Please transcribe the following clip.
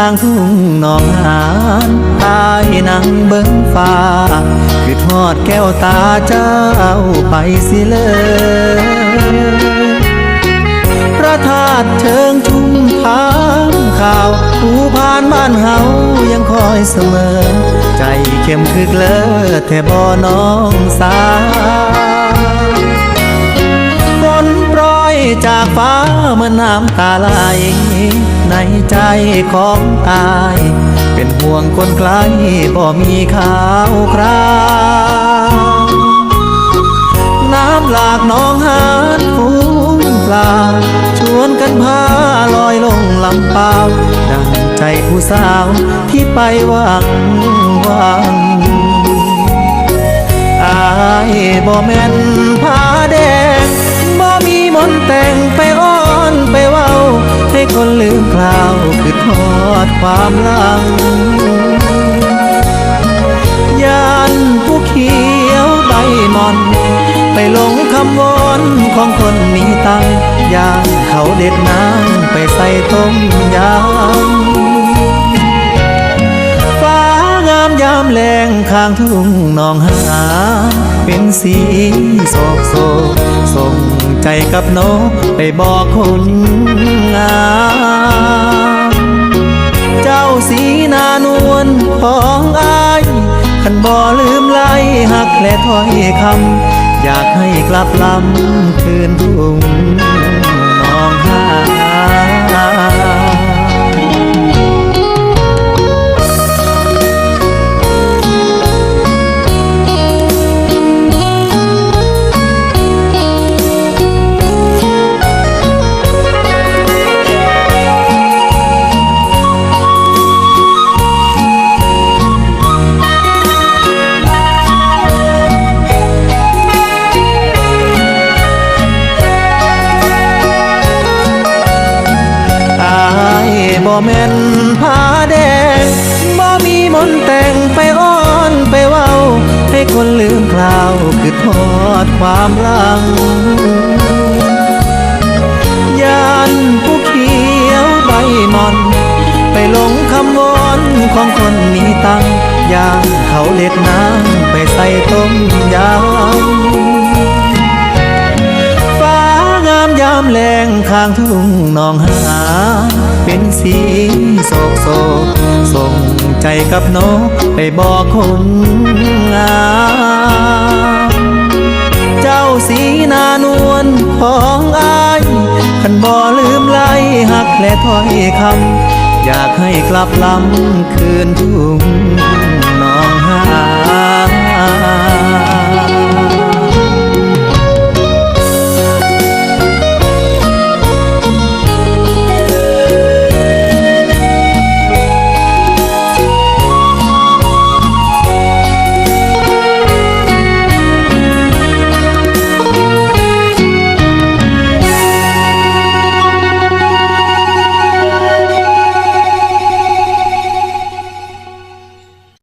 ข้างทุ่งหนองหานตายนังเบิ้งฟ้า คือทอดแก้วตาเจ้าไปสิเลยพระธาตุเชิงชุมทางข่าวผู้ผ่านบ้านเฮายังคอยเสมอ ใจเข้มคือเกลอแท่บ่น้องสาวฝนโปรยจากฟ้าเมือนน้ำตาไหล ในใจของตาย เป็นห่วงคนไกลบ่มีข่าวคราวน้ำหลากหนองหานฟูงปลาชวนกันพาลอยลงลำเปล่าดังใจผู้สาวที่ไปหวังหวังอายบ่แม่นผ้าแดงบ่มีมนแต่งไป คนลืมคราวคือทอดความหลังยานผู้เขียวใบมอน ไปหลงคำวอนของคนมีตังยานเขาเด็ดน้ำไปใส่ต้มยำฟ้างามยามแรงข้างทุ่งนองหา เป็นสีโศกโศกส่ง ใจกับนกไปบอกคนงามเจ้าสีนานวลของอายขันบ่ลืมไล่หักและถ้อยคำอยากให้กลับลำคืนทุ่ง บ่แม่นผ้าแดงบ่มีมนต์แต่งไปอ้อนไปเว้า ให้คนลืมคราวคือทอดความหลังยานผู้เขียวใบมอน ไปหลงคำวอนของคนมีตังยานเขาเด็ดน้ำไปใส่ต้มยำฟ้างามยามแรงข้างทุ่งนองหา เป็นสีโศกโศกส่งใจกับนกไปบอกคนงามเจ้าสีนานวลของอายขันบ่ลืมไล่หักและถ้อยคำอยากให้กลับลำคืนทุ่ง